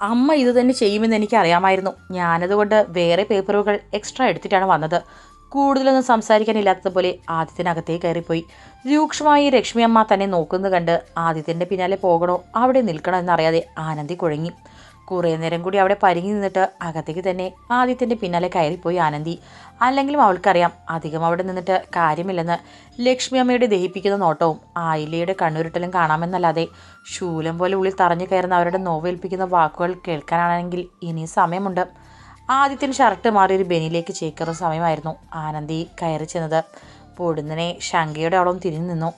അമ്മ ഇത് തന്നെ ചെയ്യുമെന്ന് എനിക്ക് അറിയാമായിരുന്നു ഞാനതുകൊണ്ട് വേറെ പേപ്പറുകൾ എക്സ്ട്രാ എടുത്തിട്ടാണ് വന്നത്. കൂടുതലൊന്നും സംസാരിക്കാനില്ലാത്തതുപോലെ ആദിത്യനകത്തേക്ക് കയറിപ്പോയി. രൂക്ഷമായി ലക്ഷ്മി അമ്മ തന്നെ നോക്കുന്നത് കണ്ട് ആദിത്യന്റെ പിന്നാലെ പോകണോ അവിടെ നിൽക്കണോ എന്നറിയാതെ ആനന്ദി കുഴങ്ങി. കുറേ നേരം കൂടി അവിടെ പരിങ്ങി നിന്നിട്ട് അകത്തേക്ക് തന്നെ ആദിത്യന്റെ പിന്നാലെ കയറിപ്പോയി ആനന്ദി. അല്ലെങ്കിലും അവൾക്കറിയാം അധികം അവിടെ നിന്നിട്ട് കാര്യമില്ലെന്ന് ലക്ഷ്മി അമ്മയുടെ ദഹിപ്പിക്കുന്ന നോട്ടവും ആയിലയുടെ കണ്ണുരുട്ടലും കാണാമെന്നല്ലാതെ ശൂലം പോലെ ഉള്ളിൽ തറഞ്ഞു കയറുന്ന അവരുടെ നോവേൽപ്പിക്കുന്ന വാക്കുകൾ കേൾക്കാനാണെങ്കിൽ ഇനിയും സമയമുണ്ട്. ആദിത്യൻ ഷർട്ട് മാറി ഒരു ബെനിലേക്ക് ചേക്കേറുന്ന സമയമായിരുന്നു. ആനന്ദി കയറി ചെന്നത് പൊടുന്നനെ ശങ്കയുടെ അവളും തിരിഞ്ഞു നിന്നു.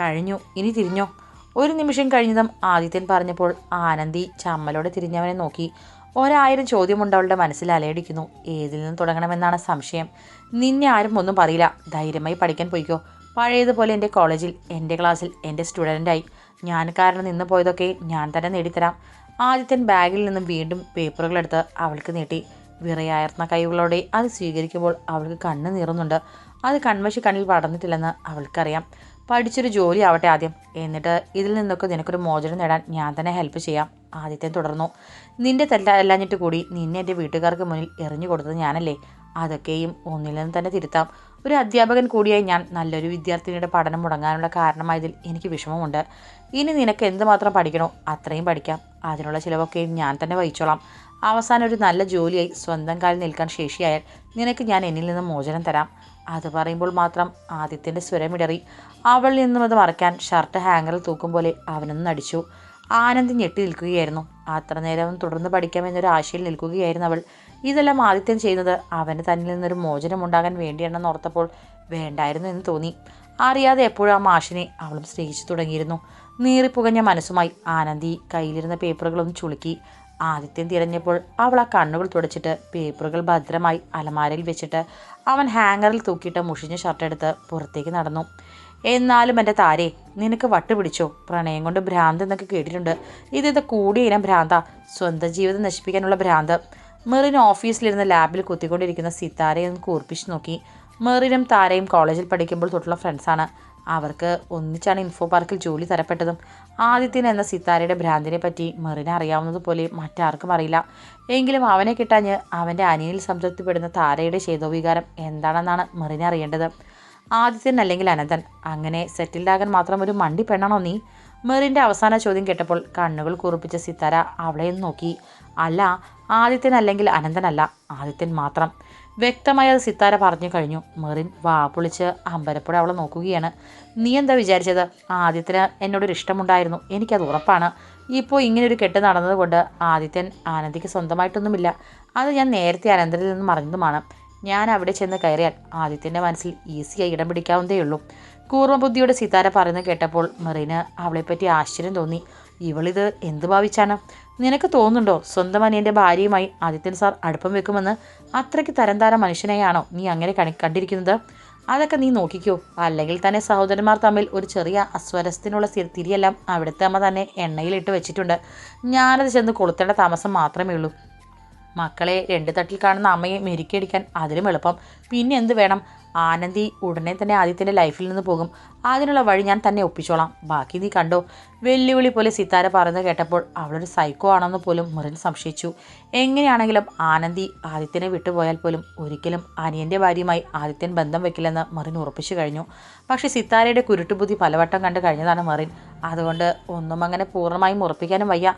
കഴിഞ്ഞു ഇനി തിരിഞ്ഞോ? ഒരു നിമിഷം കഴിഞ്ഞതും ആദിത്യൻ പറഞ്ഞപ്പോൾ ആനന്ദി ചമ്മലോടെ തിരിഞ്ഞവനെ നോക്കി. ഒരായിരം ചോദ്യമുണ്ട് അവളുടെ മനസ്സിൽ അലയടിക്കുന്നു. ഏതിൽ നിന്ന് തുടങ്ങണമെന്നാണ് സംശയം. നിന്നെ ആരും ഒന്നും പറയില്ല. ധൈര്യമായി പഠിക്കാൻ പോയിക്കോ. പഴയതുപോലെ എന്റെ കോളേജിൽ എന്റെ ക്ലാസ്സിൽ എന്റെ സ്റ്റുഡന്റായി. ഞാൻ കാരണം നിന്ന് പോയതൊക്കെ ഞാൻ തന്നെ നേടിത്തരാം. ആദിത്യൻ ബാഗിൽ നിന്നും വീണ്ടും പേപ്പറുകളെടുത്ത് അവൾക്ക് നീട്ടി. വിറയാർന്ന കൈകളോടെ അത് സ്വീകരിക്കുമ്പോൾ അവൾക്ക് കണ്ണ് നീറുന്നുണ്ട്. അത് കൺവശി കണ്ണിൽ പടർന്നിട്ടില്ലെന്ന് അവൾക്കറിയാം. പഠിച്ചൊരു ജോലി ആവട്ടെ ആദ്യം. എന്നിട്ട് ഇതിൽ നിന്നൊക്കെ നിനക്കൊരു മോചനം നേടാൻ ഞാൻ തന്നെ ഹെൽപ്പ് ചെയ്യാം. ആദ്യത്തെ തുടർന്നു. നിന്റെ തെറ്റല്ലാഞ്ഞിട്ട് കൂടി നിന്നെ എന്റെ വീട്ടുകാർക്ക് മുന്നിൽ എറിഞ്ഞു കൊടുത്തത് ഞാനല്ലേ? അതൊക്കെയും ഒന്നിൽ നിന്ന് തന്നെ തിരുത്താം. ഒരു അധ്യാപകൻ കൂടിയായി ഞാൻ നല്ലൊരു വിദ്യാർത്ഥിനിയുടെ പഠനം മുടങ്ങാനുള്ള കാരണമായതിൽ എനിക്ക് വിഷമമുണ്ട്. ഇനി നിനക്ക് എന്തുമാത്രം പഠിക്കണോ അത്രയും പഠിക്കാം. അതിനുള്ള ചിലവൊക്കെയും ഞാൻ തന്നെ വഹിച്ചോളാം. അവസാനം ഒരു നല്ല ജോലിയായി സ്വന്തം കാലിൽ നിൽക്കാൻ ശേഷിയായാൽ നിനക്ക് ഞാൻ എന്നിൽ നിന്ന് മോചനം തരാം. അത് പറയുമ്പോൾ മാത്രം ആദിത്യന്റെ സ്വരമിടറി അവളിൽ നിന്നും അത് മറയ്ക്കാൻ ഷർട്ട് ഹാങ്ങറിൽ തൂക്കും പോലെ അവനൊന്ന് അടിച്ചു ആനന്ദ് ഞെട്ടി നിൽക്കുകയായിരുന്നു. അത്ര നേരം തുടർന്ന് പഠിക്കാമെന്നൊരു ആശയിൽ നിൽക്കുകയായിരുന്നു അവൾ. ഇതെല്ലാം ആദിത്യം ചെയ്യുന്നത് അവന് തന്നിൽ നിന്നൊരു മോചനം ഉണ്ടാകാൻ വേണ്ടിയാണെന്ന് ഓർത്തപ്പോൾ വേണ്ടായിരുന്നു എന്ന് തോന്നി. അറിയാതെ എപ്പോഴും ആ മാഷിനെ അവളും സ്നേഹിച്ചു തുടങ്ങിയിരുന്നു. നീറിപ്പുകഞ്ഞ മനസ്സുമായി ആനന്ദി കയ്യിലിരുന്ന പേപ്പറുകളൊന്ന് ചുളുക്കി. ആദിത്യൻ തിരഞ്ഞപ്പോൾ അവൾ ആ കണ്ണുകൾ തുടച്ചിട്ട് പേപ്പറുകൾ ഭദ്രമായി അലമാരയിൽ വെച്ചിട്ട് അവൻ ഹാങ്ങറിൽ തൂക്കിയിട്ട് മുഷിഞ്ഞ ഷർട്ട് എടുത്ത് പുറത്തേക്ക് നടന്നു. എന്നാലും എന്റെ താരേ നിനക്ക് വട്ട് പിടിച്ചോ? പ്രണയം കൊണ്ട് ഭ്രാന്ത് എന്നൊക്കെ കേട്ടിട്ടുണ്ട്. ഇതിത് കൂടിയ ഇനം ഭ്രാന്ത. സ്വന്തം ജീവിതം നശിപ്പിക്കാനുള്ള ഭ്രാന്ത്. മെറിൻ ഓഫീസിലിരുന്ന് ലാബിൽ കുത്തിക്കൊണ്ടിരിക്കുന്ന സിത്താരയെ ഒന്ന് കൂർപ്പിച്ച് നോക്കി. മെറിനും താരയും കോളേജിൽ പഠിക്കുമ്പോൾ തൊട്ടുള്ള ഫ്രണ്ട്സാണ്. അവർക്ക് ഒന്നിച്ചാണ് ഇൻഫോ പാർക്കിൽ ജോലി തരപ്പെട്ടതും. ആദിത്യൻ എന്ന സിത്താരയുടെ ഭ്രാന്തിനെ പറ്റി മെറിന് അറിയാവുന്നതുപോലെ മറ്റാർക്കും അറിയില്ല. എങ്കിലും അവനെ കിട്ടാഞ്ഞ് അവന്റെ അനിയനിൽ സംതൃപ്തിപ്പെടുന്ന താരയുടെ ചേതോവികാരം എന്താണെന്നാണ് മെറിന് അറിയേണ്ടത്. ആദിത്യൻ അല്ലെങ്കിൽ അനന്തൻ അങ്ങനെ സെറ്റിൽഡാകാൻ മാത്രം ഒരു മണ്ടി പെണ്ണാണോ നീ? മെറിന്റെ അവസാന ചോദ്യം കേട്ടപ്പോൾ കണ്ണുകൾ കുറിപ്പിച്ച സിത്താര അവളെ നോക്കി. അല്ല ആദിത്യൻ അല്ലെങ്കിൽ അനന്തനല്ല ആദിത്യൻ മാത്രം. വ്യക്തമായി അത് സിത്താര പറഞ്ഞു കഴിഞ്ഞു. മെറിൻ വാ പൊളിച്ച് അമ്പരപ്പോടെ അവളെ നോക്കുകയാണ്. നീ എന്താ വിചാരിച്ചത്? ആദിത്യന് എന്നോടൊരു ഇഷ്ടമുണ്ടായിരുന്നു. എനിക്കത് ഉറപ്പാണ്. ഇപ്പോൾ ഇങ്ങനൊരു കെട്ട് നടന്നതുകൊണ്ട് ആദിത്യൻ ആനന്ദിക്ക് സ്വന്തമായിട്ടൊന്നുമില്ല. അത് ഞാൻ നേരത്തെ അനന്തരിൽ നിന്ന് മറിഞ്ഞതുമാണ് ഞാൻ അവിടെ ചെന്ന് കയറിയാൽ ആദിത്യന്റെ മനസ്സിൽ ഈസിയായി ഇടം പിടിക്കാവുന്നതേ ഉള്ളൂ. കൂർമ്മബുദ്ധിയോടെ സിതാര പറയുന്നത് കേട്ടപ്പോൾ മെറീന് അവളെപ്പറ്റി ആശ്ചര്യം തോന്നി. ഇവളിത് എന്ത് ഭാവിച്ചാണ്? നിനക്ക് തോന്നുന്നുണ്ടോ സ്വന്തം അനിയന്റെ ഭാര്യയുമായി ആദിത്യൻ സാർ അടുപ്പം വെക്കുമെന്ന്? അത്രയ്ക്ക് തരംതാര മനുഷ്യനെയാണോ നീ അങ്ങനെ കണി കണ്ടിരിക്കുന്നത്? അതൊക്കെ നീ നോക്കിക്കോ. അല്ലെങ്കിൽ തന്നെ സഹോദരന്മാർ തമ്മിൽ ഒരു ചെറിയ അസ്വരസത്തിനുള്ള തിരിയെല്ലാം അവിടുത്തെ അമ്മ തന്നെ എണ്ണയിലിട്ട് വെച്ചിട്ടുണ്ട്. ഞാനത് ചെന്ന് കൊളുത്തേണ്ട താമസം മാത്രമേ ഉള്ളൂ. മക്കളെ രണ്ട് തട്ടിൽ കാണുന്ന അമ്മയെ മെരുക്കിയടിക്കാൻ അതിലും എളുപ്പം. പിന്നെ എന്ത് വേണം? ആനന്ദി ഉടനെ തന്നെ ആദിത്യന്റെ ലൈഫിൽ നിന്ന് പോകും. അതിനുള്ള വഴി ഞാൻ തന്നെ ഒപ്പിച്ചോളാം. ബാക്കി നീ കണ്ടോ? വെല്ലുവിളി പോലെ സിത്താര പറയുന്നത് കേട്ടപ്പോൾ അവളൊരു സൈക്കോ ആണെന്ന് പോലും മുരൻ സംശയിച്ചു. എങ്ങനെയാണെങ്കിലും ആനന്ദി ആദിത്യനെ വിട്ടുപോയാൽ പോലും ഒരിക്കലും അനിയന്റെ ഭാര്യയുമായി ആദിത്യൻ ബന്ധം വെക്കില്ലെന്ന് മെറിൻ ഉറപ്പിച്ചു കഴിഞ്ഞു. പക്ഷേ സിത്താരയുടെ കുരുട്ടുബുദ്ധി പലവട്ടം കണ്ടു കഴിഞ്ഞതാണ് മറിൻ അതുകൊണ്ട് ഒന്നും അങ്ങനെ പൂർണമായും ഉറപ്പിക്കാനും വയ്യ.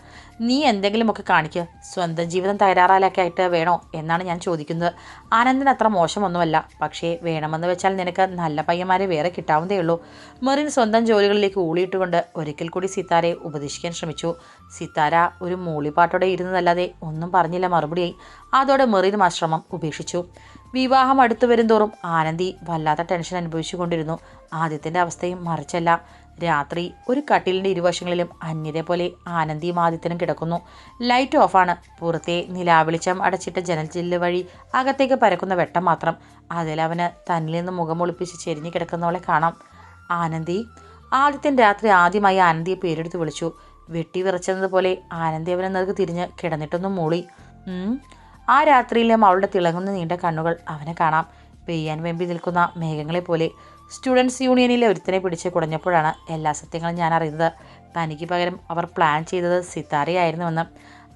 നീ എന്തെങ്കിലുമൊക്കെ കാണിക്കുക സ്വന്തം ജീവിതം തകരാറാലൊക്കെ ആയിട്ട് വേണോ എന്നാണ് ഞാൻ ചോദിക്കുന്നത്. ആനന്ദിന് അത്ര മോശമൊന്നുമല്ല. പക്ഷേ വേണമെന്ന് വെച്ചാൽ നിനക്ക് നല്ല പയ്യന്മാരെ വേറെ കിട്ടാവുന്നതേ ഉള്ളൂ. മെറിൻ സ്വന്തം ജോലികളിലേക്ക് ഊളിയിട്ടുകൊണ്ട് ഒരിക്കൽ കൂടി സിത്താരയെ ഉപദേശിക്കാൻ ശ്രമിച്ചു. സിത്താര ഒരു മൂളിപ്പാട്ടോടെ ഇരുന്നതല്ലാതെ ഒന്നും പറഞ്ഞില്ല മറുപടിയായി. അതോടെ മെറിനും ആശ്രമം ശ്രമം ഉപേക്ഷിച്ചു. വിവാഹം അടുത്തു വരുംതോറും ആനന്ദി വല്ലാത്ത ടെൻഷൻ അനുഭവിച്ചുകൊണ്ടിരുന്നു. ആദ്യത്തിന്റെ അവസ്ഥയും മറിച്ചല്ല. രാത്രി ഒരു കട്ടിലിന്റെ ഇരുവശങ്ങളിലും അന്യരെ പോലെ ആനന്ദിയും ആദിത്യനും കിടക്കുന്നു. ലൈറ്റ് ഓഫാണ് പുറത്തെ നിലാവെളിച്ചം അടച്ചിട്ട ജനൽ ചില്ല് വഴി അകത്തേക്ക് പരക്കുന്ന വെട്ടം മാത്രം. അതിൽ അതിലവന് തന്നിൽ നിന്ന് മുഖമൊളിപ്പിച്ച് ചെരിഞ്ഞു കിടക്കുന്നവളെ കാണാം. ആനന്ദി ആദിത്യൻ രാത്രി ആദ്യമായി ആനന്ദിയെ പേരെടുത്ത് വിളിച്ചു. വെട്ടി വിറച്ചതുപോലെ ആനന്ദി അവനെ നേർക്ക് തിരിഞ്ഞ് കിടന്നിട്ടൊന്നും മൂളി. ആ രാത്രിയിലും അവളുടെ തിളങ്ങുന്ന നീണ്ട കണ്ണുകൾ അവനെ കാണാം. പെയ്യാൻ വെമ്പി നിൽക്കുന്ന മേഘങ്ങളെ പോലെ സ്റ്റുഡൻസ് യൂണിയനിലെ ഒരുത്തനെ പിടിച്ച് കുടഞ്ഞപ്പോഴാണ് എല്ലാ സത്യങ്ങളും ഞാൻ അറിയുന്നത്. തനിക്ക് പകരം അവർ പ്ലാൻ ചെയ്തത് സിത്താരയായിരുന്നുവെന്ന്.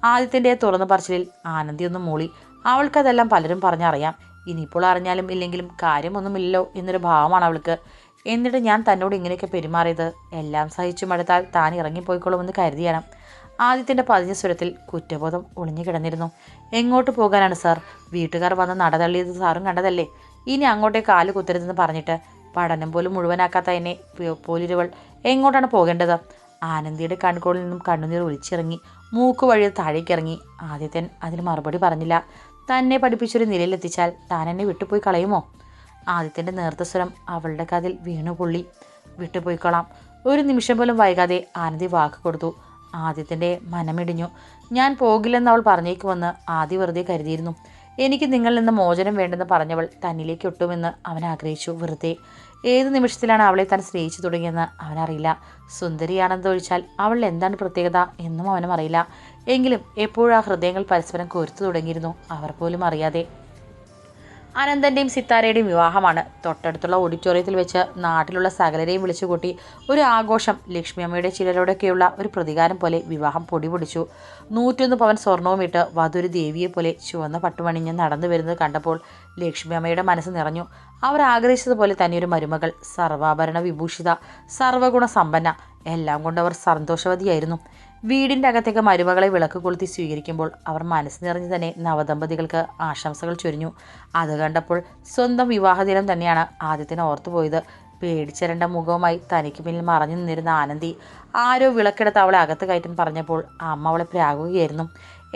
ആദ്യത്തിന്റെ തുറന്നു പറച്ചിലിൽ ആനന്ദി ഒന്ന് മൂളി. അവൾക്കതെല്ലാം പലരും പറഞ്ഞറിയാം. ഇനിയിപ്പോൾ അറിഞ്ഞാലും ഇല്ലെങ്കിലും കാര്യമൊന്നുമില്ലല്ലോ എന്നൊരു ഭാവമാണ് അവൾക്ക്. എന്നിട്ട് ഞാൻ തന്നോട് ഇങ്ങനെയൊക്കെ പെരുമാറിയത്. എല്ലാം സഹിച്ചു മടുത്താൽ താൻ ഇറങ്ങിപ്പോയിക്കൊള്ളുമെന്ന് കരുതിയാണ്. ആദ്യത്തിന്റെ പതിഞ്ഞ സ്വരത്തിൽ കുറ്റബോധം ഒളിഞ്ഞു കിടന്നിരുന്നു. എങ്ങോട്ട് പോകാനാണ് സാർ? വീട്ടുകാർ വന്ന് നടതള്ളിയത് സാറും കണ്ടതല്ലേ? ഇനി അങ്ങോട്ടേ കാൽ കുത്തരുതെന്ന് പറഞ്ഞിട്ട് പഠനം പോലും മുഴുവനാക്കാത്ത എന്നെ പോലിരുവൾ എങ്ങോട്ടാണ് പോകേണ്ടത്? ആനന്ദിയുടെ കൺകോളിൽ നിന്നും കണ്ണുനീർ ഒലിച്ചിറങ്ങി മൂക്ക് വഴി താഴേക്കിറങ്ങി. ആദിത്യൻ അതിന് മറുപടി പറഞ്ഞില്ല. തന്നെ പഠിപ്പിച്ചൊരു നിലയിലെത്തിച്ചാൽ താൻ എന്നെ വിട്ടുപോയി കളയുമോ? ആദിത്യന്റെ നേർത്ത സ്വരം അവളുടെ കാതിൽ വീണുപൊള്ളി. വിട്ടുപോയിക്കൊള്ളാം. ഒരു നിമിഷം പോലും വൈകാതെ ആനന്ദി വാക്ക് കൊടുത്തു. ആദ്യത്തിന്റെ മനമിടിഞ്ഞു. ഞാൻ പോകില്ലെന്ന് അവൾ പറഞ്ഞേക്കുമെന്ന് ആദ്യ വെറുതെ കരുതിയിരുന്നു. എനിക്ക് നിങ്ങളിൽ നിന്ന് മോചനം വേണ്ടെന്ന് പറഞ്ഞവൾ തന്നിലേക്ക് ഒട്ടുമെന്ന് അവൻ ആഗ്രഹിച്ചു. വെറുതെ. ഏത് നിമിഷത്തിലാണ് അവളെ താൻ സ്നേഹിച്ചു തുടങ്ങിയെന്ന് അവനറിയില്ല. സുന്ദരിയാണെന്ന് ചോദിച്ചാൽ അവളിൽ എന്താണ് പ്രത്യേകത എന്നും അവനും അറിയില്ല. എങ്കിലും എപ്പോഴും ആ ഹൃദയങ്ങൾ പരസ്പരം കൊരുത്തു തുടങ്ങിയിരുന്നു. അവർ പോലും അറിയാതെ അനന്തന്റെയും സിത്താരയുടെയും വിവാഹമാണ്. തൊട്ടടുത്തുള്ള ഓഡിറ്റോറിയത്തിൽ വെച്ച് നാട്ടിലുള്ള സകലരെയും വിളിച്ചുകൂട്ടി ഒരു ആഘോഷം ലക്ഷ്മി അമ്മയുടെ ചിലരോടൊക്കെയുള്ള ഒരു പ്രതികാരം പോലെ വിവാഹം പൊടിപൊടിച്ചു. നൂറ്റൊന്ന് പവൻ സ്വർണവും ഇട്ട് വധുരു ദേവിയെ പോലെ ചുവന്ന പട്ടുമണിഞ്ഞ് നടന്നു വരുന്നത് കണ്ടപ്പോൾ ലക്ഷ്മി അമ്മയുടെ മനസ്സ് നിറഞ്ഞു. അവർ ആഗ്രഹിച്ചതുപോലെ തന്നെ ഒരു മരുമകൾ സർവാഭരണ വിഭൂഷിത സർവഗുണ സമ്പന്ന എല്ലാം കൊണ്ട് അവർ സന്തോഷവതിയായിരുന്നു. വീടിന്റെ അകത്തേക്ക് മരുമകളെ വിളക്ക് കൊളുത്തി സ്വീകരിക്കുമ്പോൾ അവർ മനസ്സ് നിറഞ്ഞു തന്നെ നവദമ്പതികൾക്ക് ആശംസകൾ ചൊരിഞ്ഞു. അത് കണ്ടപ്പോൾ സ്വന്തം വിവാഹദിനം തന്നെയാണ് ആദ്യത്തിന് ഓർത്തുപോയത്. പേടിച്ചരണ്ട മുഖവുമായി തനിക്ക് പിന്നിൽ മറഞ്ഞു നിന്നിരുന്ന ആനന്ദി ആരോ വിളക്കെടുത്ത് അവളെ അകത്ത് കയറ്റാൻ പറഞ്ഞപ്പോൾ അമ്മ അവളെ പ്രാകുകയായിരുന്നു.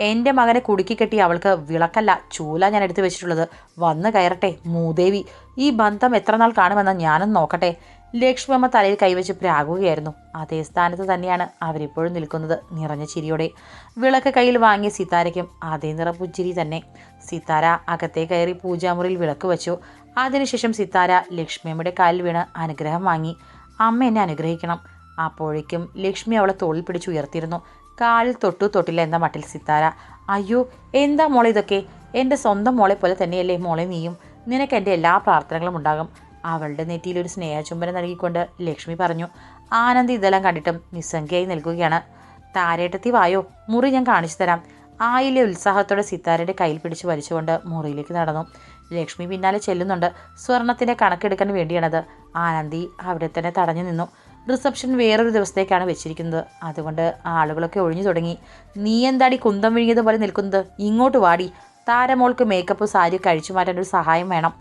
എന്റെ മകനെ കുടുക്കി കെട്ടി അവൾക്ക് വിളക്കല്ല ചൂല ഞാൻ എടുത്തു വെച്ചിട്ടുള്ളത്. വന്ന് കയറട്ടെ മൂദേവി. ഈ ബന്ധം എത്ര നാൾ കാണുമെന്ന് ഞാനും നോക്കട്ടെ. ലക്ഷ്മിയമ്മ തലയിൽ കൈവച്ച് പ്രാകുകയായിരുന്നു. അതേ സ്ഥാനത്ത് തന്നെയാണ് അവരിപ്പോഴും നിൽക്കുന്നത് നിറഞ്ഞ ചിരിയോടെ. വിളക്ക് കയ്യിൽ വാങ്ങിയ സിത്താരയ്ക്കും അതേ നിറപ്പുച്ചിരി തന്നെ. സിത്താര അകത്തെ കയറി പൂജാമുറിയിൽ വിളക്ക് വെച്ചു. അതിനുശേഷം സിത്താര ലക്ഷ്മിയമ്മയുടെ കാലിൽ വീണ് അനുഗ്രഹം വാങ്ങി. അമ്മ എന്നെ അനുഗ്രഹിക്കണം. അപ്പോഴേക്കും ലക്ഷ്മി അവളെ തോളിൽ പിടിച്ച് ഉയർത്തിയിരുന്നു. കാലിൽ തൊട്ടു തൊട്ടില്ല എന്ന മട്ടിൽ സിത്താര. അയ്യോ എന്താ മോളെ ഇതൊക്കെ? എന്റെ സ്വന്തം മോളെ പോലെ തന്നെയല്ലേ മോളെ നീയും? നിനക്ക് എന്റെ എല്ലാ പ്രാർത്ഥനകളും ഉണ്ടാകും. അവളുടെ നെറ്റിയിൽ ഒരു സ്നേഹചുംബനം നൽകിക്കൊണ്ട് ലക്ഷ്മി പറഞ്ഞു ആനന്ദ് ഇതെല്ലാം കണ്ടിട്ടും നിസ്സംഖ്യയായി നിൽക്കുകയാണ്. താരേട്ടത്തി വായോ? മുറി ഞാൻ കാണിച്ചു തരാം. ആയിലെ ഉത്സാഹത്തോടെ സിത്താരയുടെ കയ്യിൽ പിടിച്ച് വലിച്ചുകൊണ്ട് മുറിയിലേക്ക് നടന്നു. ലക്ഷ്മി പിന്നാലെ ചെല്ലുന്നുണ്ട്. സ്വർണത്തിന്റെ കണക്കെടുക്കാൻ വേണ്ടിയാണത്. ആനന്ദി അവിടെ തന്നെ തടഞ്ഞു നിന്നു. റിസപ്ഷൻ വേറൊരു ദിവസത്തേക്കാണ് വെച്ചിരിക്കുന്നത്. അതുകൊണ്ട് ആളുകളൊക്കെ ഒഴിഞ്ഞു തുടങ്ങി. നീ എന്താടി കുന്തം വിഴുങ്ങിയതുപോലെ നിൽക്കുന്നത്? ഇങ്ങോട്ട് വാടി. താരമോൾക്ക് മേക്കപ്പ് സാരി കഴിച്ചു മാറ്റാൻ ഒരു സഹായം വേണം.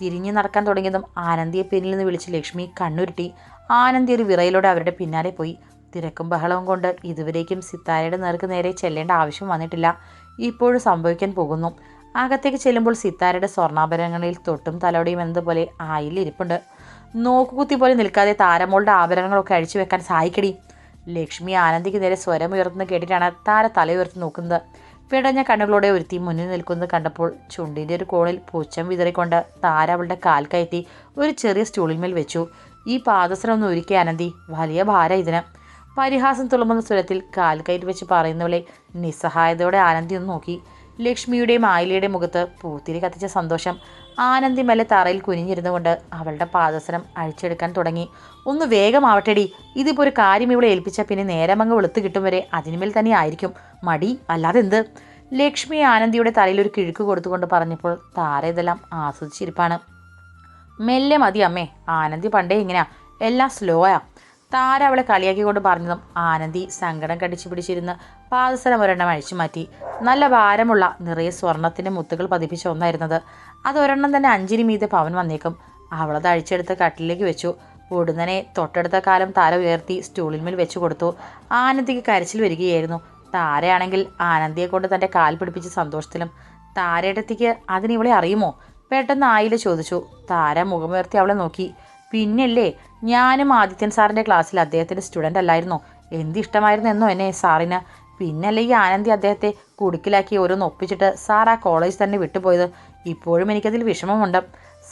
തിരിഞ്ഞു നടക്കാൻ തുടങ്ങിയതും ആനന്ദിയെ പിന്നിൽ നിന്ന് വിളിച്ച് ലക്ഷ്മി കണ്ണുരുട്ടി. ആനന്ദി ഒരു വിറയിലൂടെ അവരുടെ പിന്നാലെ പോയി. തിരക്കും ബഹളവും കൊണ്ട് ഇതുവരേക്കും സിത്താരയുടെ നേർക്ക് നേരെ ചെല്ലേണ്ട ആവശ്യം വന്നിട്ടില്ല. ഇപ്പോഴും സംഭവിക്കാൻ പോകുന്നു. അകത്തേക്ക് ചെല്ലുമ്പോൾ സിത്താരയുടെ സ്വർണാഭരണങ്ങളിൽ തൊട്ടും തലോടിയും എന്നതുപോലെ ആയിൽ ഇരിപ്പുണ്ട് നോക്കുകുത്തി പോലെ നിൽക്കാതെ താരമോളുടെ ആഭരണങ്ങളൊക്കെ അഴിച്ചു വെക്കാൻ സഹായിക്കടി. ലക്ഷ്മി ആനന്ദിക്ക് നേരെ സ്വരം ഉയർത്തുന്ന കേട്ടിട്ടാണ് താര തല ഉയർത്തി നോക്കുന്നത്. പിടഞ്ഞ കണ്ണുകളോടെ ഒരുത്തി മുന്നിൽ നിൽക്കുന്നത് കണ്ടപ്പോൾ ചുണ്ടിന്റെ ഒരു കോണിൽ പൂച്ചം വിതറിക്കൊണ്ട് താര അവളുടെ കാൽ കയറ്റി ഒരു ചെറിയ സ്റ്റൂളിന്മേൽ വെച്ചു. ഈ പാദസരം ഒന്ന് ഒരുക്കി ആനന്ദി വലിയ ഭാര ഇതിന്. പരിഹാസം തുളുമ്പുന്ന സ്വരത്തിൽ കാൽ കയറ്റി വെച്ച് പറയുന്നവളെ നിസ്സഹായതയോടെ ആനന്ദി ഒന്ന് നോക്കി. ലക്ഷ്മിയുടെയും ആയിലയുടെയും മുഖത്ത് പൂത്തിരി കത്തിച്ച സന്തോഷം. ആനന്ദി മെല്ലെ തറയിൽ കുനിഞ്ഞിരുന്നുകൊണ്ട് അവളുടെ പാദസരം അഴിച്ചെടുക്കാൻ തുടങ്ങി. ഒന്ന് വേഗമാവട്ടെടി. ഇതിപ്പോൾ ഒരു കാര്യം ഇവിടെ ഏൽപ്പിച്ച പിന്നെ നേരമങ്ങ് വെളുത്ത് കിട്ടും വരെ. അതിനുമേൽ തന്നെ ആയിരിക്കും. മടി. അല്ലാതെ എന്ത് ലക്ഷ്മി ആനന്ദിയുടെ തലയിൽ ഒരു കിഴുക്ക് കൊടുത്തുകൊണ്ട് പറഞ്ഞപ്പോൾ താര ഇതെല്ലാം ആസ്വദിച്ചിരിപ്പാണ്. മെല്ലെ മതി അമ്മേ. ആനന്ദി പണ്ടേ ഇങ്ങനെയാ എല്ലാം സ്ലോയാ താര അവളെ കളിയാക്കിക്കൊണ്ട് പറഞ്ഞതും ആനന്ദി സങ്കടം കടിച്ചു പിടിച്ചിരുന്ന് പാദസരം ഒരെണ്ണം അഴിച്ചു മാറ്റി. നല്ല ഭാരമുള്ള നിറയെ സ്വർണത്തിന്റെ മുത്തുകൾ പതിപ്പിച്ച ഒന്നായിരുന്നത്. അത് ഒരെണ്ണം തന്നെ അഞ്ചിന് മീതെ പവൻ വന്നേക്കും. അവളത് അഴിച്ചെടുത്ത് കട്ടിലേക്ക് വെച്ചു. ഉടനെ തൊട്ടടുത്ത കാലം താര ഉയർത്തി സ്റ്റൂളിന്മേൽ വെച്ചു കൊടുത്തു. ആനന്ദിക്ക് കരച്ചിൽ വരികയായിരുന്നു. താരയാണെങ്കിൽ ആനന്ദിയെ കൊണ്ട് തന്റെ കാൽ പിടിപ്പിച്ച് സന്തോഷത്തിലും. താരയിടത്തേക്ക് അതിന് ഇവളെ അറിയുമോ? പെട്ടെന്ന് ആയില ചോദിച്ചു. താര മുഖമുയർത്തി അവളെ നോക്കി. പിന്നല്ലേ ഞാനും ആദിത്യൻ സാറിന്റെ ക്ലാസ്സിൽ അദ്ദേഹത്തിന്റെ സ്റ്റുഡന്റ് അല്ലായിരുന്നു? എന്ത് ഇഷ്ടമായിരുന്നു എന്നോ എന്നെ സാറിന്. പിന്നല്ലേ ഈ ആനന്ദി അദ്ദേഹത്തെ കുടുക്കിലാക്കി ഓരോന്ന് ഒപ്പിച്ചിട്ട് സാർ ആ കോളേജ് തന്നെ വിട്ടുപോയത്. ഇപ്പോഴും എനിക്കതിൽ വിഷമമുണ്ട്.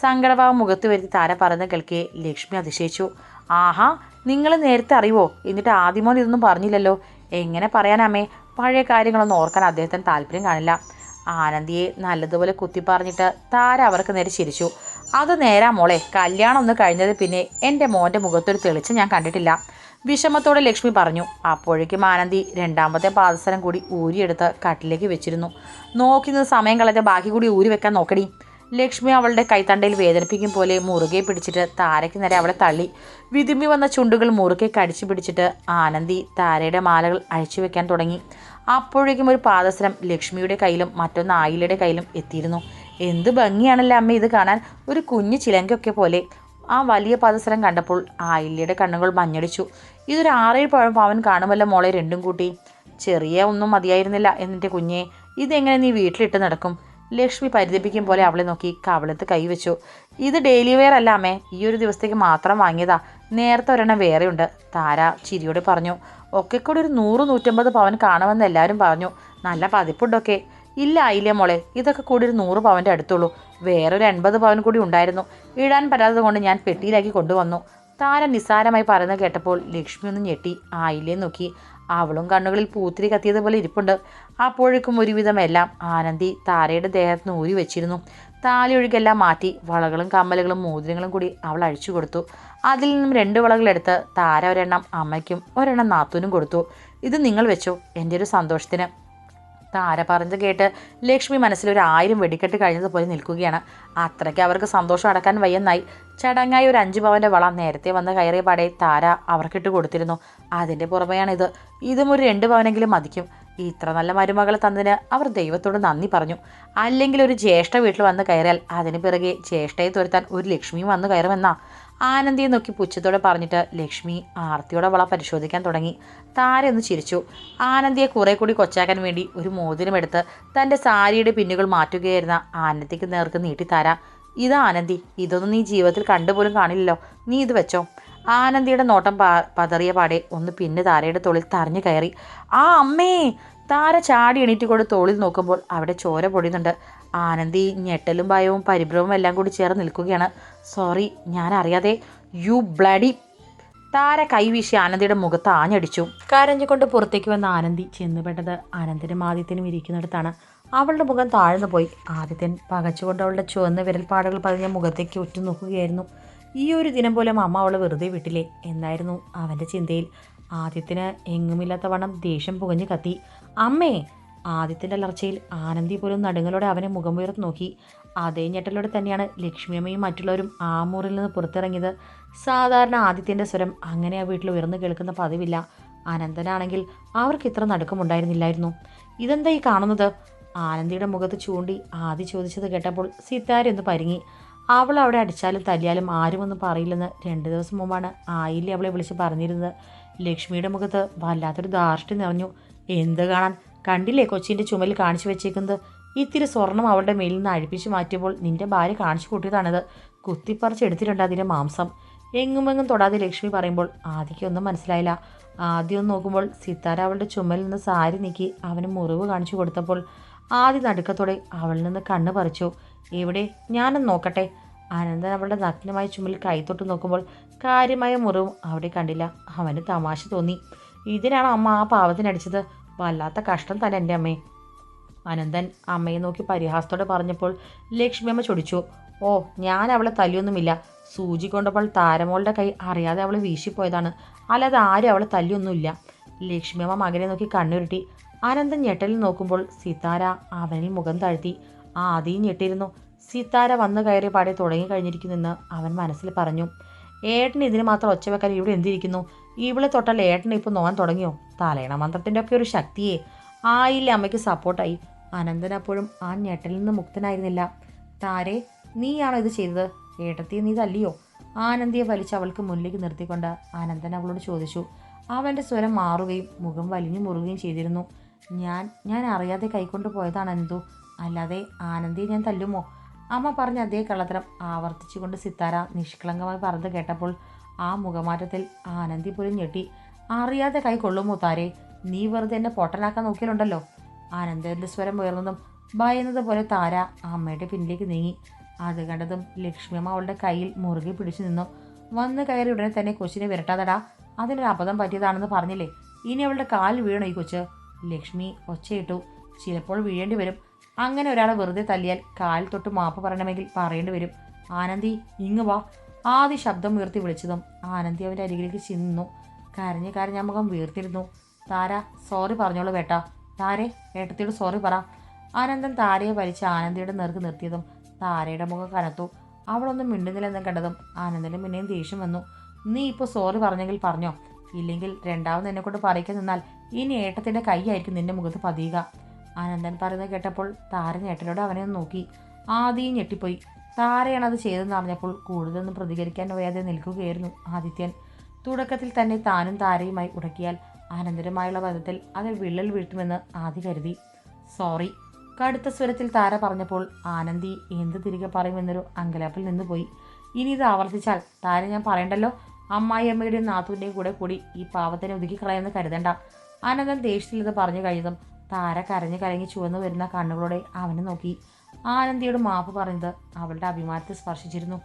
സങ്കടഭാവം മുഖത്ത് വരുത്തി താര പറയുന്ന കേൾക്കെ ലക്ഷ്മി അതിശയിച്ചു. ആഹാ നിങ്ങൾ നേരത്തെ അറിയുമോ എന്നിട്ട് ആദ്യമോൻ ഇതൊന്നും പറഞ്ഞില്ലല്ലോ. എങ്ങനെ പറയാനാമേ പഴയ കാര്യങ്ങളൊന്നും ഓർക്കാൻ അദ്ദേഹത്തിന് താല്പര്യം കാണില്ല. ആനന്ദിയെ നല്ലതുപോലെ കുത്തി പറഞ്ഞിട്ട് താര അവർക്ക് നേരെ ചിരിച്ചു. അത് നേരാ മോളെ. കല്യാണം ഒന്ന് കഴിഞ്ഞത് പിന്നെ എന്റെ മോന്റെ മുഖത്തൊരു തെളിച്ച് ഞാൻ കണ്ടിട്ടില്ല. വിഷമത്തോടെ ലക്ഷ്മി പറഞ്ഞു. അപ്പോഴേക്കും ആനന്ദി രണ്ടാമത്തെ പാദസരം കൂടി ഊരിയെടുത്ത് കട്ടിലേക്ക് വെച്ചിരുന്നു. നോക്കി നിന്ന് സമയം കളഞ്ഞ ബാക്കി കൂടി ഊരി വെക്കാൻ നോക്കടി. ലക്ഷ്മി അവളുടെ കൈത്തണ്ടയിൽ വേദനിപ്പിക്കും പോലെ മുറുകെ പിടിച്ചിട്ട് താരയ്ക്ക് നേരെ അവളെ തള്ളി. വിതുമ്പി വന്ന ചുണ്ടുകൾ മുറുകെ കടിച്ചു പിടിച്ചിട്ട് ആനന്ദി താരയുടെ മാലകൾ അഴിച്ചു വെക്കാൻ തുടങ്ങി. അപ്പോഴേക്കും ഒരു പാദസരം ലക്ഷ്മിയുടെ കയ്യിലും മറ്റൊന്ന് ആയിലയുടെ കയ്യിലും എത്തിയിരുന്നു. എന്ത് ഭംഗിയാണല്ലേ അമ്മ ഇത് കാണാൻ? ഒരു കുഞ്ഞു ചിലങ്കൊക്കെ പോലെ. ആ വലിയ പാദസരം കണ്ടപ്പോൾ ആയില്ലിയുടെ കണ്ണുകൾ മഞ്ഞടിച്ചു. ഇതൊരു ആറേഴ് പഴം പവൻ കാണുമല്ലോ മോളെ രണ്ടും കൂട്ടി. ചെറിയ ഒന്നും മതിയായിരുന്നില്ല എന്നിട്ട് കുഞ്ഞെ ഇതെങ്ങനെ നീ വീട്ടിലിട്ട് നടക്കും? ലക്ഷ്മി പരിതപിക്കും പോലെ അവളെ നോക്കി കവളത്ത് കൈവച്ചു ഇത് ഡെയിലി വെയർ അല്ല അമ്മേ ഈ ഒരു ദിവസത്തേക്ക് മാത്രം വാങ്ങിയതാ. നേരത്തെ ഒരെണ്ണം വേറെയുണ്ട്. താര ചിരിയോട് പറഞ്ഞു. ഒക്കെ കൂടി ഒരു നൂറ് നൂറ്റമ്പത് പവൻ കാണുമെന്ന് എല്ലാവരും പറഞ്ഞു. നല്ല പതിപ്പുണ്ടൊക്കെ. ഇല്ല ആയില്ലേ മോളെ ഇതൊക്കെ കൂടി ഒരു നൂറ് പവന്റെ അടുത്തുള്ളൂ. വേറൊരു എൺപത് പവൻ കൂടി ഉണ്ടായിരുന്നു. ഇടാൻ പറ്റാത്തത് കൊണ്ട് ഞാൻ പെട്ടിയിലാക്കി കൊണ്ടുവന്നു. താര നിസ്സാരമായി പറയുന്നത് കേട്ടപ്പോൾ ലക്ഷ്മി ഒന്ന് ഞെട്ടി. ആയില്ലേ നോക്കി. അവളും കണ്ണുകളിൽ പൂത്തിരി കത്തിയതുപോലെ ഇരിപ്പുണ്ട്. അപ്പോഴേക്കും ഒരുവിധം എല്ലാം ആനന്ദി താരയുടെ ദേഹത്ത് നിന്ന് ഊരി വെച്ചിരുന്നു. താലി ഒഴുകെല്ലാം മാറ്റി വളകളും കമ്മലുകളും മോതിരങ്ങളും കൂടി അവൾ അഴിച്ചു കൊടുത്തു. അതിൽ നിന്നും രണ്ട് വളകളെടുത്ത് താര ഒരെണ്ണം അമ്മയ്ക്കും ഒരെണ്ണം നാത്തൂനും കൊടുത്തു. ഇത് നിങ്ങൾ വെച്ചോ എന്റെ ഒരു സന്തോഷത്തിന്. താര പറഞ്ഞത് കേട്ട് ലക്ഷ്മി മനസ്സിൽ ഒരു ആയിരം വെടിക്കെട്ട് കഴിഞ്ഞതുപോലെ നിൽക്കുകയാണ്. അത്രയ്ക്ക് അവർക്ക് സന്തോഷം അടക്കാൻ വയ്യെന്നായി ചടങ്ങായി ഒരു അഞ്ച് പവന്റെ വള നേരത്തെ വന്ന് കയറിയ പാടെ താര അവർക്കിട്ട് കൊടുത്തിരുന്നു. അതിന്റെ പുറമെയാണിത്. ഇതും ഒരു രണ്ട് പവനെങ്കിലും മതിക്കും. ഇത്ര നല്ല മരുമകളെ തന്നതിന് അവർ ദൈവത്തോട് നന്ദി പറഞ്ഞു. അല്ലെങ്കിൽ ഒരു ജ്യേഷ്ഠ വീട്ടിൽ വന്ന് കയറിയാൽ അതിന് പിറകെ ജ്യേഷ്ഠയെ തുരത്താൻ ഒരു ലക്ഷ്മിയും വന്ന് കയറുമെന്നാ? ആനന്ദിയെ നോക്കി പുച്ഛത്തോടെ പറഞ്ഞിട്ട് ലക്ഷ്മി ആർത്തിയോടെ വള പരിശോധിക്കാൻ തുടങ്ങി. താര ചിരിച്ചു. ആനന്ദിയെ കുറെ കൂടി കൊച്ചാക്കാൻ വേണ്ടി ഒരു മോതിരമെടുത്ത് തന്റെ സാരിയുടെ പിന്നുകൾ മാറ്റുകയായിരുന്ന ആനന്ദിക്ക് നേർക്ക് നീട്ടി താര. ഇതാ ആനന്ദി ഇതൊന്നും നീ ജീവിതത്തിൽ കണ്ടുപോലും കാണില്ലല്ലോ. നീ ഇത് വെച്ചോ. ആനന്ദിയുടെ നോട്ടം പതറിയ പാടെ ഒന്ന് പിന്നെ താരയുടെ തൊളിൽ തറഞ്ഞു കയറി. ആ അമ്മേ! താര ചാടി എണീറ്റ് കൊണ്ട് തോളിൽ നോക്കുമ്പോൾ അവിടെ ചോര പൊടിയുന്നുണ്ട്. ആനന്ദി ഞെട്ടലും ഭയവും പരിഭ്രമവും എല്ലാം കൂടി ചേർന്ന് നിൽക്കുകയാണ്. സോറി ഞാൻ അറിയാതെ യു ബ്ലഡി താര കൈവീശി ആനന്ദിയുടെ മുഖത്ത് ആഞ്ഞടിച്ചു. കരഞ്ഞുകൊണ്ട് പുറത്തേക്ക് വന്ന ആനന്ദി ചെന്നുപെട്ടത് ആനന്ദിനും ആദിത്യനും ഇരിക്കുന്നിടത്താണ്. അവളുടെ മുഖം താഴ്ന്നു പോയി. ആദിത്യൻ പകച്ചുകൊണ്ട് അവളുടെ ചുവന്ന വിരൽപ്പാടുകൾ പതിഞ്ഞ മുഖത്തേക്ക് ഉറ്റുനോക്കുകയായിരുന്നു. ഈ ഒരു ദിനം പോലും അമ്മ അവളെ വെറുതെ വിട്ടില്ലേ? എന്നായിരുന്നു അവന്റെ ചിന്തയിൽ. ആദ്യത്തിന് എങ്ങുമില്ലാത്ത വണ്ണം ദേഷ്യം പുകഞ്ഞു കത്തി. അമ്മേ ആദിത്യന്റെ അലർച്ചയിൽ ആനന്ദി പോലും നടുങ്ങളോടെ അവനെ മുഖമുയർത്ത് നോക്കി. അതേ ഞെട്ടലോടെ തന്നെയാണ് ലക്ഷ്മിയമ്മയും മറ്റുള്ളവരും ആ മുറിൽ നിന്ന് പുറത്തിറങ്ങിയത്. സാധാരണ ആദിത്യന്റെ സ്വരം അങ്ങനെ ആ വീട്ടിൽ ഉയർന്നു കേൾക്കുന്ന പതിവില്ല. അനന്തനാണെങ്കിൽ അവർക്ക് ഇത്ര നടുക്കമുണ്ടായിരുന്നില്ലായിരുന്നു. ഇതെന്താ ഈ കാണുന്നത്? ആനന്ദിയുടെ മുഖത്ത് ചൂണ്ടി ആദി ചോദിച്ചത് കേട്ടപ്പോൾ സിത്താര ഒന്ന് പരിങ്ങി. അവൾ അവിടെ അടിച്ചാലും തല്ലിയാലും ആരുമൊന്നും പറയില്ലെന്ന് രണ്ട് ദിവസം മുമ്പാണ് ആയില്ലേ അവളെ വിളിച്ച് പറഞ്ഞിരുന്നത്. ലക്ഷ്മിയുടെ മുഖത്ത് വല്ലാത്തൊരു ധാർഷ്ട്യം നിറഞ്ഞു. എന്ത് കാണാൻ? കണ്ടില്ലേ കൊച്ചിന്റെ ചുമലിൽ കാണിച്ചു വെച്ചേക്കുന്നത്? ഇത്തിരി സ്വർണം അവളുടെ മേലിൽ നിന്ന് അഴിപ്പിച്ച് മാറ്റിയപ്പോൾ നിന്റെ ഭാര്യ കാണിച്ചു കൂട്ടിയതാണിത്. കുത്തിപ്പറിച്ചെടുത്തിട്ടുണ്ട് അതിന്റെ മാംസം. എങ്ങുമെങ്ങും തൊടാതെ ലക്ഷ്മി പറയുമ്പോൾ ആദ്യക്കൊന്നും മനസ്സിലായില്ല. ആദ്യം നോക്കുമ്പോൾ സിത്താര അവളുടെ ചുമലിൽ നിന്ന് സാരി നീക്കി അവന് മുറിവ് കാണിച്ചു കൊടുത്തപ്പോൾ ആദ്യ നടുക്കത്തോടെ അവളിൽ നിന്ന് കണ്ണ് പറിച്ചു. എവിടെ? ഞാനൊന്ന് നോക്കട്ടെ. അനന്തൻ അവളുടെ നഗ്നമായ ചുമലിൽ കൈത്തൊട്ട് നോക്കുമ്പോൾ കാര്യമായ മുറിവും അവിടെ കണ്ടില്ല. അവന് തമാശ തോന്നി. ഇതിനാണ് അമ്മ ആ പാവത്തിനടിച്ചത് വല്ലാത്ത കഷ്ടം തന്നെ എന്റെ അമ്മേ. അനന്തൻ അമ്മയെ നോക്കി പരിഹാസത്തോടെ പറഞ്ഞപ്പോൾ ലക്ഷ്മിയമ്മ ചൊടിച്ചു ഓ ഞാൻ അവളെ തല്ലിയൊന്നുമില്ല. സൂചി കൊണ്ടപ്പോൾ താരമോളുടെ കൈ അറിയാതെ അവൾ വീശിപ്പോയതാണ്. അല്ലാതെ ആരും അവളെ തല്ലിയൊന്നുമില്ല. ലക്ഷ്മിയമ്മ മകനെ നോക്കി കണ്ണുരുട്ടി. അനന്തൻ ഞെട്ടലിൽ നോക്കുമ്പോൾ സിതാര അവനിൽ മുഖം താഴ്ത്തി. ആദ്യം ഞെട്ടിയിരുന്നു. സിതാര വന്നു കയറി പാടി തുടങ്ങി കഴിഞ്ഞിരിക്കുന്നെന്ന് അവൻ മനസ്സിൽ പറഞ്ഞു. ഏട്ടൻ ഇതിന് മാത്രം ഒച്ച വെക്കാൻ ഇവിടെ എന്തിരിക്കുന്നു? ഇവളെ തൊട്ടാൽ ഏട്ടനെ ഇപ്പോൾ നോവാൻ തുടങ്ങിയോ? തലയണ മന്ത്രത്തിന്റെ ഒക്കെ ഒരു ശക്തിയെ. ആയില്ലേ അമ്മയ്ക്ക് സപ്പോർട്ടായി അനന്തൻ അപ്പോഴും ആ ഞെട്ടലിൽ നിന്ന് മുക്തനായിരുന്നില്ല. താരെ നീയാണോ ഇത് ചെയ്തത്? ഏട്ടത്തിയെ നീ തല്ലിയോ? ആനന്ദിയെ വലിച്ച് അവൾക്ക് മുന്നിലേക്ക് നിർത്തിക്കൊണ്ട് ആനന്ദൻ അവളോട് ചോദിച്ചു. അവന്റെ സ്വരം മാറുകയും മുഖം വലിഞ്ഞു മുറുകയും ചെയ്തിരുന്നു. ഞാൻ ഞാൻ അറിയാതെ കൈക്കൊണ്ട് പോയതാണ് എന്തു അല്ലാതെ ആനന്ദിയെ ഞാൻ തല്ലുമോ? അമ്മ പറഞ്ഞ അതേ കള്ളത്തരം ആവർത്തിച്ചുകൊണ്ട് സിത്താര നിഷ്കളങ്കമായി പറഞ്ഞു കേട്ടപ്പോൾ ആ മുഖമാറ്റത്തിൽ ആനന്ദി പോലും ഞെട്ടി. അറിയാതെ കൈ കൊള്ളുമോ താരെ നീ വെറുതെ എന്നെ പൊട്ടനാക്കാൻ നോക്കിയാലുണ്ടല്ലോ. ആനന്ദന്റെ സ്വരം ഉയർന്നതും ഭയന്നത് പോലെ താര അമ്മയുടെ പിന്നിലേക്ക് നീങ്ങി. അത് കണ്ടതും ലക്ഷ്മിയമ്മ അവളുടെ കയ്യിൽ മുറുകെ പിടിച്ചു നിന്നു. വന്ന് കയറി ഉടനെ തന്നെ കൊച്ചിനെ വിരട്ടാതടാ. അതിനൊരു അബദ്ധം പറ്റിയതാണെന്ന് പറഞ്ഞില്ലേ? ഇനി അവളുടെ കാൽ വീണു ഈ കൊച്ച്? ലക്ഷ്മി ഒച്ചയിട്ടു. ചിലപ്പോൾ വീഴേണ്ടി വരും. അങ്ങനെ ഒരാളെ വെറുതെ തല്ലിയാൽ കാൽ തൊട്ട് മാപ്പ് പറയണമെങ്കിൽ പറയേണ്ടി വരും. ആനന്ദി ഇങ്ങ് വാ. ആദ്യ ശബ്ദം ഉയർത്തി വിളിച്ചതും ആനന്ദി അവന്റെ അരികിലേക്ക് ചിന്നു. കരഞ്ഞ് കരഞ്ഞ മുഖം വീർത്തിരുന്നു. താര സോറി പറഞ്ഞോളൂ വേട്ടാ താരെ ഏട്ടത്തിയോട് സോറി പറ. ആനന്ദൻ താരയെ വലിച്ച് ആനന്ദിയുടെ നേർക്ക് നിർത്തിയതും താരയുടെ മുഖം കനത്തു. അവളൊന്നും മിണ്ടുന്നില്ലെന്നും കണ്ടതും ആനന്ദന് പിന്നെയും ദേഷ്യം വന്നു. നീ ഇപ്പോൾ സോറി പറഞ്ഞെങ്കിൽ പറഞ്ഞോ. ഇല്ലെങ്കിൽ രണ്ടാമത് എന്നെ കൊണ്ട് പറയിക്കാൻ നിന്നാൽ ഇനി ഏട്ടത്തിന്റെ കൈയായിരിക്കും നിന്റെ മുഖത്ത് പതിയുക. ആനന്ദൻ പറയുന്നത് കേട്ടപ്പോൾ താര ഏട്ടനോട് അവനെ നോക്കി. ആദ്യം ഞെട്ടിപ്പോയി. താരയാണ് അത് ചെയ്തതെന്ന് അറിഞ്ഞപ്പോൾ കൂടുതലൊന്നും പ്രതികരിക്കാൻ വയ്യാതെ നിൽക്കുകയായിരുന്നു ആദിത്യൻ. തുടക്കത്തിൽ തന്നെ താനും താരയുമായി ഉടക്കിയാൽ അനന്തരമായുള്ള ബന്ധത്തിൽ അത് വിള്ളൽ വീഴ്ത്തുമെന്ന് ആദി കരുതി. സോറി കടുത്ത സ്വരത്തിൽ താര പറഞ്ഞപ്പോൾ ആനന്ദി എന്ത് തിരികെ പറയുമെന്നൊരു അങ്കലാപ്പിൽ നിന്ന് പോയി. ഇനി ഇത് ആവർത്തിച്ചാൽ താര ഞാൻ പറയണ്ടല്ലോ? അമ്മായിയമ്മയുടെയും നാത്തുവിന്റെയും കൂടെ കൂടി ഈ പാവത്തിനെ ഒതുക്കി കളയുമെന്ന് കരുതണ്ട. അനന്തൻ ദേഷ്യത്തിൽ ഇത് പറഞ്ഞു കഴിഞ്ഞതും താര കരഞ്ഞു കരങ്ങി ചുവന്നു വരുന്ന കണ്ണുകളോടെ അവനെ നോക്കി. ആനന്ദിയോട് മാപ്പ് പറഞ്ഞത് അവളുടെ അഭിമാനത്തെ സ്പർശിച്ചിരുന്നു.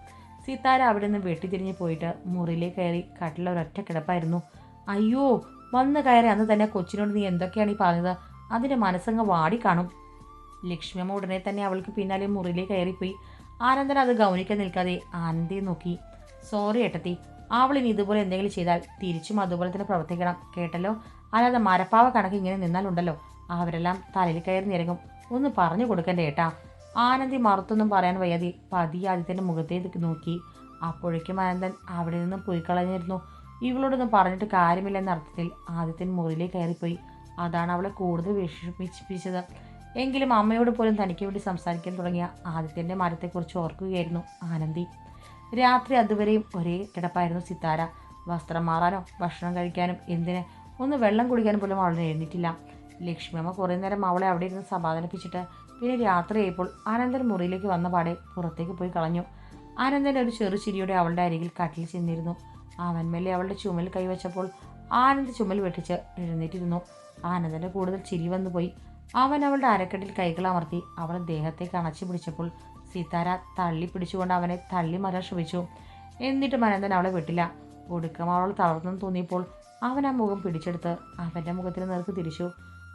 സീതാര അവിടെ നിന്ന് വെട്ടിത്തിരിഞ്ഞ് പോയിട്ട് മുറിയിലേക്ക് കയറി കട്ടിലെ ഒരൊറ്റ കിടപ്പായിരുന്നു. അയ്യോ വന്ന് കയറി അന്ന് തന്നെ കൊച്ചിനോട് നീ എന്തൊക്കെയാണ് ഈ പറഞ്ഞത്? അതിന്റെ മനസ്സങ്ങ് വാടി കാണും. ലക്ഷ്മിയമ്മ ഉടനെ തന്നെ അവൾക്ക് പിന്നാലെ മുറിയിലേക്ക് കയറിപ്പോയി. ആനന്ദൻ അത് ഗൗനിക്കാൻ നിൽക്കാതെ ആനന്ദിയെ നോക്കി. സോറി ഏട്ടത്തി അവളിനി ഇതുപോലെ എന്തെങ്കിലും ചെയ്താൽ തിരിച്ചും അതുപോലെ തന്നെ പ്രവർത്തിക്കണം. കേട്ടല്ലോ? അല്ലാതെ മരപ്പാവ കണക്ക് ഇങ്ങനെ നിന്നാലുണ്ടല്ലോ. അവരെല്ലാം തലയിൽ കയറി നിരങ്ങും. ഒന്ന് പറഞ്ഞു കൊടുക്കണ്ടേ ഏട്ടാ? ആനന്ദി മറുത്തൊന്നും പറയാൻ വയ്യാതെ പതിയെ ആദിത്യന്റെ മുഖത്തേക്ക് നോക്കി. അപ്പോഴേക്കും ആനന്ദൻ അവിടെ നിന്ന് പോയി കളഞ്ഞിരുന്നു ഇവളോടൊന്നും പറഞ്ഞിട്ട് കാര്യമില്ലെന്ന അർത്ഥത്തിൽ ആദിത്യൻ മുറിയിലേക്ക് കയറിപ്പോയി. അതാണ് അവളെ കൂടുതൽ വിഷമിപ്പിച്ചത്. എങ്കിലും അമ്മയോട് പോലും തനിക്ക് വേണ്ടി സംസാരിക്കാൻ തുടങ്ങിയ ആദിത്യന്റെ മരത്തെക്കുറിച്ച് ഓർക്കുകയായിരുന്നു ആനന്ദി. രാത്രി അതുവരെയും ഒരേ കിടപ്പായിരുന്നു സിത്താര. വസ്ത്രം മാറാനോ ഭക്ഷണം കഴിക്കാനും എന്തിന്? ഒന്ന് വെള്ളം കുടിക്കാനും പോലും അവളെ എഴുന്നിട്ടില്ല ലക്ഷ്മിയമ്മ കുറേ നേരം അവളെ അവിടെ ഇരുന്ന് സമാധാനിപ്പിച്ചിട്ട് പിന്നെ രാത്രിയായപ്പോൾ ആനന്ദൻ മുറിയിലേക്ക് വന്ന പാടെ പുറത്തേക്ക് പോയി കളഞ്ഞു. ആനന്ദൻ ഒരു ചെറു ചിരിയോടെ അവളുടെ അരികിൽ കട്ടിൽ ചെന്നിരുന്നു. അവൻ മേലെ അവളുടെ ചുമൽ കൈവച്ചപ്പോൾ ആനന്ദ് ചുമൽ വെട്ടിച്ച് എഴുന്നേറ്റിരുന്നു. ആനന്ദന്റെ കൂടുതൽ ചിരി വന്നു പോയി. അവൻ അവളുടെ അരക്കെട്ടിൽ കൈകൾ അമർത്തി അവൾ ദേഹത്തേക്ക് അണച്ചു പിടിച്ചപ്പോൾ സീതാര തള്ളി പിടിച്ചുകൊണ്ട് അവനെ തള്ളി മരാൻ ശ്രമിച്ചു എന്നിട്ടും അനന്തൻ അവളെ വിട്ടില്ല. ഒടുക്കം അവൾ തളർന്നു തോന്നിയപ്പോൾ അവൻ ആ മുഖം പിടിച്ചെടുത്ത് അവന്റെ മുഖത്തിന് നേർക്ക് തിരിച്ചു.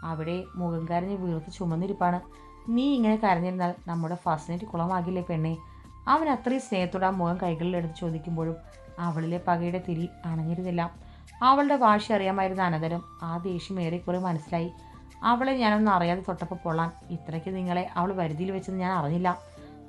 അവിടെ മുഖം കരഞ്ഞ് വീർത്ത് ചുമന്നിരിപ്പാണ്. നീ ഇങ്ങനെ കരഞ്ഞിരുന്നാൽ നമ്മുടെ ഫസ്റ്റിനേറ്റ് കുളമാകില്ലേ പെണ്ണെ? അവൻ അത്രയും സ്നേഹത്തോടെ ആ മുഖം കൈകളിലെടുത്ത് ചോദിക്കുമ്പോഴും അവളിലെ പകയുടെ തിരി അണഞ്ഞിരുന്നില്ല. അവളുടെ വാശി അറിയാമായിരുന്ന അനന്തരം ആ ദേഷ്യം ഏറെക്കുറെ മനസ്സിലായി. അവളെ ഞാനൊന്നും അറിയാതെ തൊട്ടപ്പോൾ പൊള്ളാൻ ഇത്രയ്ക്ക് നിങ്ങളെ അവൾ വരുതിയിൽ വെച്ചെന്ന് ഞാൻ അറിഞ്ഞില്ല.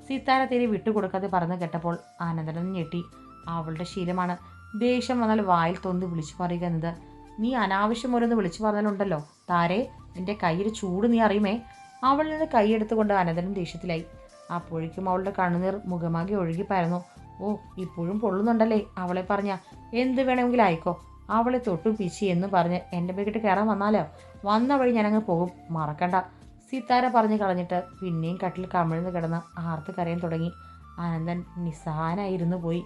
സീതാര തിരി വിട്ടുകൊടുക്കാതെ പറഞ്ഞു കേട്ടപ്പോൾ ആനന്ദനം ഞെട്ടി. അവളുടെ ശീലമാണ്. ദേഷ്യം വന്നാൽ വായിൽ തൊന്ന് വിളിച്ചു പറയുക എന്നത്. നീ അനാവശ്യം ഓരോന്ന് വിളിച്ചു പറഞ്ഞാലുണ്ടല്ലോ. താരേ എന്റെ കയ്യിൽ ചൂട് നീ അറിയുമേ? നിന്ന് കൈയെടുത്തുകൊണ്ട് അനന്തരം ദേഷ്യത്തിലായി. അപ്പോഴേക്കും അവളുടെ കണ്ണുനീർ മുഖമാകെ ഒഴുകി പരന്നു. ഓ ഇപ്പോഴും പൊള്ളുന്നുണ്ടല്ലേ? അവളെ പറഞ്ഞ. എന്ത് വേണമെങ്കിലും ആയിക്കോ. അവളെ തൊട്ടും പിച്ചി എന്ന് പറഞ്ഞ് എന്റെ വീട്ടിൽ കയറാൻ വന്നാലോ? വന്ന വഴി ഞാനങ്ങ് പോകും. മറക്കണ്ട. സിത്താര പറഞ്ഞു കളഞ്ഞിട്ട് പിന്നെയും കട്ടിൽ കമിഴ്ന്ന് കിടന്ന് ആർത്ത് കരയാൻ തുടങ്ങി. ആനന്ദൻ നിസ്സഹാനായിരുന്നു പോയി.